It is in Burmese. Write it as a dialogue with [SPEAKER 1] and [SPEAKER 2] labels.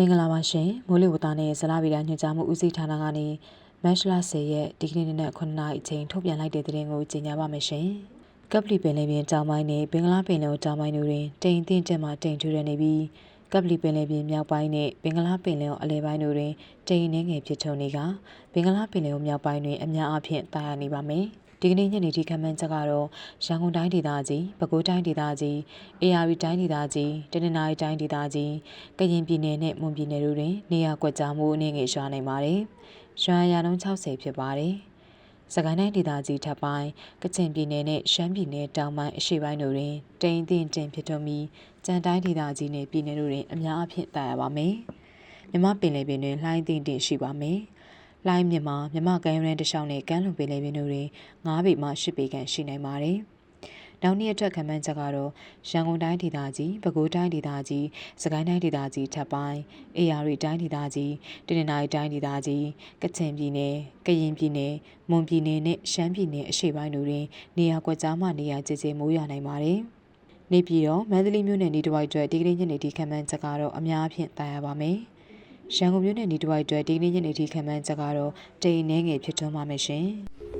[SPEAKER 1] င်္ဂလာပါရှင်မိုးလေဝသနဲ့ဇလဗီဒညွှန်ကြားမှုဦးစီးဌာနကနေမတ်လ10ရက်ဒီကနေ့နေ့နဲ့9နာရီအချိန်ထုတ်ပြန်လိုက်တဲ့သတင်းကိုကြီးညာပါမယ်ရှင်ကပလီပင်လယ်ပြင်တောင်ပိုင်းနဲ့ဘင်္ဂလားပင်လယ်တောင်ပိုင်းတို့တွင်တိမ်အထင်းကျမှတိမ်ထူရနေပြီးကပလီပင်လယ်ပြင်မြောက်ပိုင်းနဲ့ဘင်္ဂလားပင်လယ်အလယ်ပိုင်းတို့တွင်တိမ်နှင်းငယ်ဖြစ်ထုံနေကဘင်္ဂလားပင်လယ်မြောက်ပိုင်းတွင်အများအပြားတာယာနေပါမယ် ဒီကနေ့ညနေဒီခမ်းမ်းချက်ကတော့ရန်ကုန်တိုင်းဒေသကြီးပဲခူးတိုင်းဒေသကြီးအေရရီတိုင်းဒေသကြီးတနင်္သာရီတိုင်းဒေသကြီးကရင်ပြည်နယ်နဲ့မွန်ပြည်နယ်တို့တွင်နေရာကွက်ကြားမှုအနေငယ်ရွာနိုင်ပါတယ်။ရွာရနှုန်း60ဖြစ်ပါတယ်။စကိုင်းတိုင်းဒေသကြီးထပ်ပိုင်းကချင်ပြည်နယ်နဲ့ရှမ်းပြည်နယ်တောင်ပိုင်းအရှေ့ပိုင်းတို့တွင်တိမ်သိမ့်တင်ဖြစ်ထွန်းပြီးကြံတိုင်းဒေသကြီးနဲ့ပြည်နယ်တို့တွင်အများအပြားတာယာပါမယ်။မြမပင်လယ်ပြင်တွင်လှိုင်းသိမ့်တင်ရှိပါမယ်။ လိုင်းမြမာမြမကမ်းရိုးတန်းတစ်လျှောက်နဲ့ကမ်းလွန်ပင်လယ်ပြင်တို့တွင်9ပေမှ10ပေခန့်ရှိနိုင်ပါတယ်။နောက်နေ့အတွက်ခံမှန်းချက်ကတော့ရန်ကုန်တိုင်းဒေသကြီးပဲခူးတိုင်းဒေသကြီးစကိုင်းတိုင်းဒေသကြီးထပ်ပိုင်းအေရရီတိုင်းဒေသကြီးတနင်္သာရီတိုင်းဒေသကြီးကချင်ပြည်နယ်ကရင်ပြည်နယ်မွန်ပြည်နယ်နဲ့ရှမ်းပြည်နယ်အရှေ့ပိုင်းတို့တွင်နေရာကွက်ကြားမှနေရာကျကျမိုးရွာနိုင်ပါတယ်။နေပြည်တော်မန္တလေးမြို့နယ်နေတဝိုက်အတွက်ဒီကနေ့ညနေဒီခံမှန်းချက်ကတော့အများအပြားတာယာပါမယ်။ ရန်ကုန်မြို့နယ်နေတဝိုက်အတွက်ဒီကနေ့ညနေဒီခံမှန်းချက်ကတော့တိမ်နှဲငယ်ဖြစ်ထွန်းပါမယ်ရှင်။